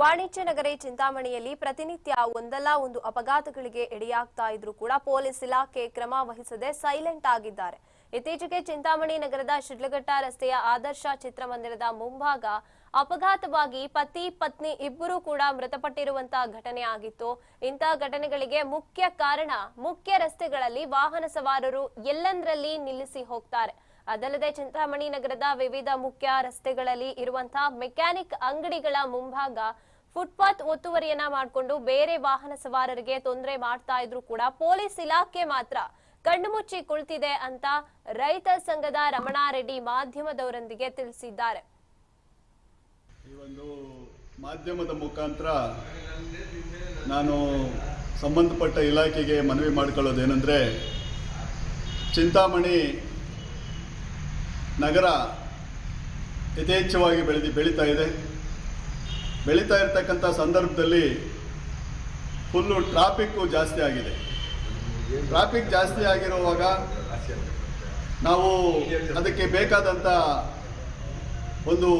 ವಾಣಿಜ್ಯ ನಗರಿ ಚಿಂತಾಮಣಿಯಲ್ಲಿ ಪ್ರತಿನಿತ್ಯ ಒಂದಲ್ಲ ಒಂದು ಅಪಘಾತಗಳಿಗೆ ಎಡೆಯಾಗ್ತಾ ಇದ್ರು ಕೂಡ ಪೊಲೀಸ್ ಇಲಾಖೆ ಕ್ರಮ ವಹಿಸದೆ ಸೈಲೆಂಟ್ ಆಗಿದ್ದಾರೆ. ಇತ್ತೀಚೆಗೆ ಚಿಂತಾಮಣಿ ನಗರದ ಶಿಡ್ಲಘಟ್ಟ ರಸ್ತೆಯ ಆದರ್ಶ ಚಿತ್ರಮಂದಿರದ ಮುಂಭಾಗ ಅಪಘಾತವಾಗಿ ಪತಿ, ಪತ್ನಿ ಇಬ್ಬರೂ ಕೂಡ ಮೃತಪಟ್ಟಿರುವಂತಹ ಘಟನೆ ಆಗಿತ್ತು. ಇಂತಹ ಘಟನೆಗಳಿಗೆ ಮುಖ್ಯ ಕಾರಣ ಮುಖ್ಯ ರಸ್ತೆಗಳಲ್ಲಿ ವಾಹನ ಸವಾರರು ಎಲ್ಲೆಂದರಲ್ಲಿ ನಿಲ್ಲಿಸಿ ಹೋಗ್ತಾರೆ. ಅದಲ್ಲದೆ ಚಿಂತಾಮಣಿ ನಗರದ ವಿವಿಧ ಮುಖ್ಯ ರಸ್ತೆಗಳಲ್ಲಿ ಇರುವಂತಹ ಮೆಕ್ಯಾನಿಕ್ ಅಂಗಡಿಗಳ ಮುಂಭಾಗ ಫುಟ್ಪಾತ್ ಒತ್ತುವರಿಯನ್ನ ಮಾಡಿಕೊಂಡು ಬೇರೆ ವಾಹನ ಸವಾರರಿಗೆ ತೊಂದರೆ ಮಾಡ್ತಾ ಇದ್ರು ಕೂಡ ಪೊಲೀಸ್ ಇಲಾಖೆ ಮಾತ್ರ ಕಣ್ಣು ಮುಚ್ಚಿ ಕುಳಿತಿದೆ ಅಂತ ರೈತ ಸಂಘದ ರಮಣಾರೆಡ್ಡಿ ಮಾಧ್ಯಮದವರೊಂದಿಗೆ ತಿಳಿಸಿದ್ದಾರೆ. ಮಾಧ್ಯಮದ ಮುಖಾಂತರ ನಾನು ಸಂಬಂಧಪಟ್ಟ ಇಲಾಖೆಗೆ ಮನವಿ ಮಾಡಿಕೊಳ್ಳೋದೇನೆಂದರೆ ಚಿಂತಾಮಣಿ ನಗರ ಯಥೇಚ್ಛವಾಗಿ ಬೆಳೆದು, ಬೆಳೀತಾ ಇದೆ. ಬೆಳೀತಾ ಇರತಕ್ಕಂಥ ಸಂದರ್ಭದಲ್ಲಿ ಫುಲ್ಲು ಟ್ರಾಫಿಕ್ಕು ಜಾಸ್ತಿ ಆಗಿದೆ. ಟ್ರಾಫಿಕ್ ಜಾಸ್ತಿ ಆಗಿರುವಾಗ ನಾವು ಅದಕ್ಕೆ ಬೇಕಾದಂಥ ಒಂದು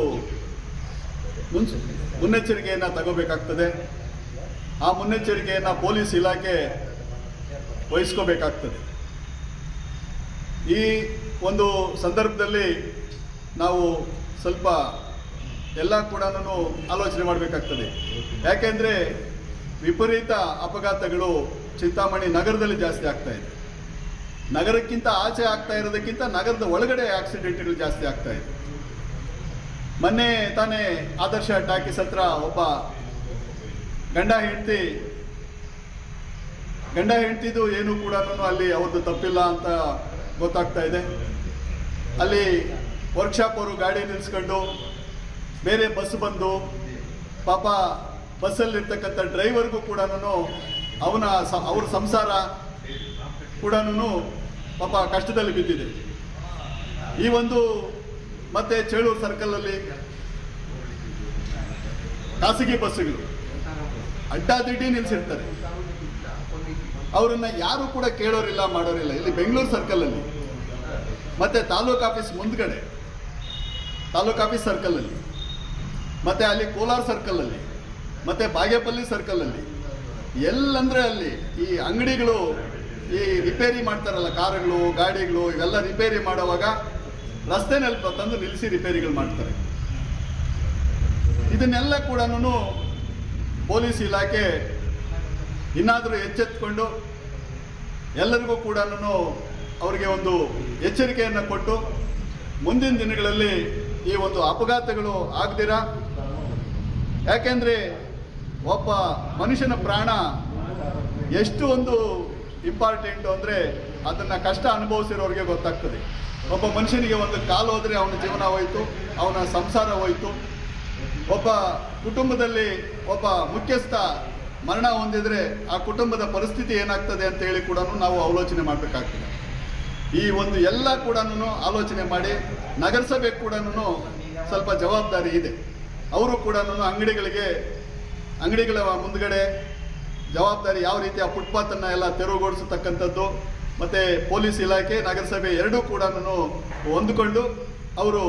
ಮುನ್ಸ್, ಮುನ್ನೆಚ್ಚರಿಕೆಯನ್ನು ತಗೋಬೇಕಾಗ್ತದೆ. ಆ ಮುನ್ನೆಚ್ಚರಿಕೆಯನ್ನು ಪೊಲೀಸ್ ಇಲಾಖೆ ವಹಿಸ್ಕೋಬೇಕಾಗ್ತದೆ. ಈ ಒಂದು ಸಂದರ್ಭದಲ್ಲಿ ನಾವು ಸ್ವಲ್ಪ ಎಲ್ಲ ಕೂಡ ಆಲೋಚನೆ ಮಾಡಬೇಕಾಗ್ತದೆ. ಯಾಕೆಂದರೆ ವಿಪರೀತ ಅಪಘಾತಗಳು ಚಿಂತಾಮಣಿ ನಗರದಲ್ಲಿ ಜಾಸ್ತಿ ಆಗ್ತಾ ಇದೆ. ನಗರಕ್ಕಿಂತ ಆಚೆ ಆಗ್ತಾ ಇರೋದಕ್ಕಿಂತ ನಗರದ ಒಳಗಡೆ ಆಕ್ಸಿಡೆಂಟ್ಗಳು ಜಾಸ್ತಿ ಆಗ್ತಾ ಇದೆ. ಮೊನ್ನೆ ತಾನೇ ಆದರ್ಶ ಟಾಕೀಸ್ ಹತ್ರ ಒಬ್ಬ ಗಂಡ ಹೆಂಡತಿ, ಗಂಡ ಹೆಂಡತಿದು ಏನು ಕೂಡ ಅಲ್ಲಿ ಅವ್ರದ್ದು ತಪ್ಪಿಲ್ಲ ಅಂತ ಗೊತ್ತಾಗ್ತಾ ಇದೆ. ಅಲ್ಲಿ ವರ್ಕ್ಶಾಪ್ ಅವರು ಗಾಡಿ ನಿಲ್ಲಿಸ್ಕೊಂಡು ಬೇರೆ ಬಸ್ ಬಂದು ಪಾಪ ಬಸ್ಸಲ್ಲಿರ್ತಕ್ಕಂಥ ಡ್ರೈವರ್ಗೂ ಕೂಡ ಅವನ ಅವ್ರ ಸಂಸಾರ ಕೂಡ ಪಾಪ ಕಷ್ಟದಲ್ಲಿ ಬಿದ್ದಿದೆ. ಈ ಒಂದು ಮತ್ತೆ ಚೇಳೂರು ಸರ್ಕಲಲ್ಲಿ ಖಾಸಗಿ ಬಸ್ಸುಗಳು ಅಡ್ಡಾದಿಡ್ಡಿ ನಿಲ್ಸಿರ್ತಾರೆ. ಅವರನ್ನ ಯಾರು ಕೂಡ ಕೇಳೋರಿಲ್ಲ, ಮಾಡೋರಿಲ್ಲ. ಇಲ್ಲಿ ಬೆಂಗಳೂರು ಸರ್ಕಲಲ್ಲಿ ಮತ್ತೆ ತಾಲೂಕು ಆಫೀಸ್ ಮುಂದ್ಗಡೆ. ತಾಲೂಕು ಆಫೀಸ್ ಸರ್ಕಲಲ್ಲಿ ಮತ್ತೆ ಅಲ್ಲಿ ಕೋಲಾರ ಸರ್ಕಲಲ್ಲಿ ಮತ್ತೆ ಬಾಗೇಪಲ್ಲಿ ಸರ್ಕಲಲ್ಲಿ ಎಲ್ಲಂದ್ರೆ ಅಲ್ಲಿ ಈ ಅಂಗಡಿಗಳು ಈ ರಿಪೇರಿ ಮಾಡ್ತಾರಲ್ಲ, ಕಾರುಗಳು, ಗಾಡಿಗಳು, ಇವೆಲ್ಲ ರಿಪೇರಿ ಮಾಡುವಾಗ ರಸ್ತೆನಲ್ಲಿ ತಂದು ನಿಲ್ಲಿಸಿ ರಿಪೇರಿಗಳು ಮಾಡ್ತಾರೆ. ಇದನ್ನೆಲ್ಲ ಕೂಡ ಪೊಲೀಸ್ ಇಲಾಖೆ ಇನ್ನಾದರೂ ಎಚ್ಚೆತ್ಕೊಂಡು ಎಲ್ಲರಿಗೂ ಕೂಡ ಅವರಿಗೆ ಒಂದು ಎಚ್ಚರಿಕೆಯನ್ನು ಕೊಟ್ಟು ಮುಂದಿನ ದಿನಗಳಲ್ಲಿ ಈ ಒಂದು ಅಪಘಾತಗಳು ಆಗದಿರ? ಯಾಕೆಂದರೆ ಒಬ್ಬ ಮನುಷ್ಯನ ಪ್ರಾಣ ಎಷ್ಟು ಒಂದು ಇಂಪಾರ್ಟೆಂಟ್ ಅಂದರೆ ಅದನ್ನು ಕಷ್ಟ ಅನುಭವಿಸಿರೋರಿಗೆ ಗೊತ್ತಾಗ್ತದೆ. ಒಬ್ಬ ಮನುಷ್ಯನಿಗೆ ಒಂದು ಕಾಲು ಹೋದರೆ ಅವನ ಜೀವನ ಹೋಯಿತು, ಅವನ ಸಂಸಾರ ಹೋಯಿತು. ಒಬ್ಬ ಕುಟುಂಬದಲ್ಲಿ ಒಬ್ಬ ಮುಖ್ಯಸ್ಥ ಮರಣ ಹೊಂದಿದ್ರೆ ಆ ಕುಟುಂಬದ ಪರಿಸ್ಥಿತಿ ಏನಾಗ್ತದೆ ಅಂತ ಹೇಳಿ ಕೂಡ ನಾವು ಆಲೋಚನೆ ಮಾಡಬೇಕಾಗ್ತದೆ. ಈ ಒಂದು ಎಲ್ಲ ಕೂಡ ಆಲೋಚನೆ ಮಾಡಿ ನಗರಸಭೆ ಕೂಡ ಸ್ವಲ್ಪ ಜವಾಬ್ದಾರಿ ಇದೆ. ಅವರು ಕೂಡ ಅಂಗಡಿಗಳಿಗೆ, ಅಂಗಡಿಗಳ ಮುಂದ್ಗಡೆ ಜವಾಬ್ದಾರಿ ಯಾವ ರೀತಿ ಆ ಫುಟ್ಪಾತನ್ನು ಎಲ್ಲ ತೆರವುಗೊಳಿಸತಕ್ಕಂಥದ್ದು, ಮತ್ತು ಪೊಲೀಸ್ ಇಲಾಖೆ, ನಗರಸಭೆ ಎರಡೂ ಕೂಡ ಹೊಂದಿಕೊಂಡು ಅವರು